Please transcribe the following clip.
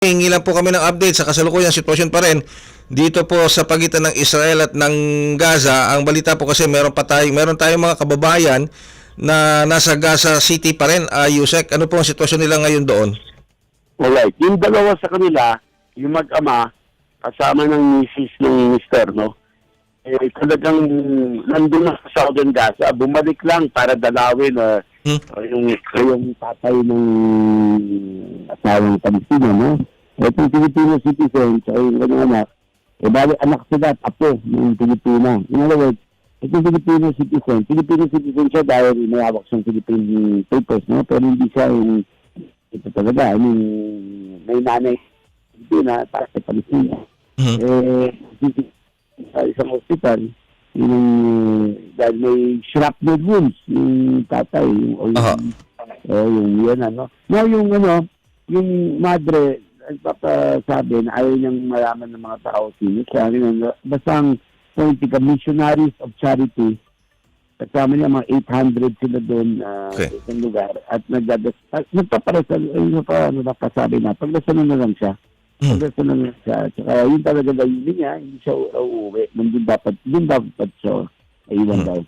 Hingi lang po kami ng update sa kasalukuyang sitwasyon pa rin dito po sa pagitan ng Israel at ng Gaza. Ang balita po kasi meron pa tayo, meron tayong mga kababayan na nasa Gaza City pa rin. Uh, Yusek, ano po ang sitwasyon nila ngayon doon? Alright. Yung dalawa sa kanila, yung mag-ama, kasama ng misis ng mister, no? Eh, talagang nandun na sa Southern Gaza. Bumalik lang para dalawin uh, Hmm? yung, yung tatay ng asawang Palestina, no? Itong Filipino citizen, sa yung kanyang anak, eh, bali anak sila, apo ng Pilipina. In other words, itong Filipino citizen, Filipino citizen siya dahil may hawak siyang Philippine papers, no? Pero hindi siya yung ito talaga, I mean, may nanay Pilipina para sa Palestina. Mhm. Eh, sa isang hospital, yung uh, dahil may shrapnel wounds yung tatay, yung, o yung, o yung yan, ano. Now, yung ano, yung madre, nagpapasabi na ayaw niyang malaman ng mga tao sino siya. Basta ang politika, missionaries of charity, kasama niya mga 800 sila doon uh, Okay. sa isang lugar at nagdadas at nagpaparasal ay pa ano napasabi na pagdasalan na lang siya Hmm. pagdasalan na lang siya tsaka yun talaga layunin niya hindi siya u- uuwi nandun dapat dun dapat siya iwan Hmm. daw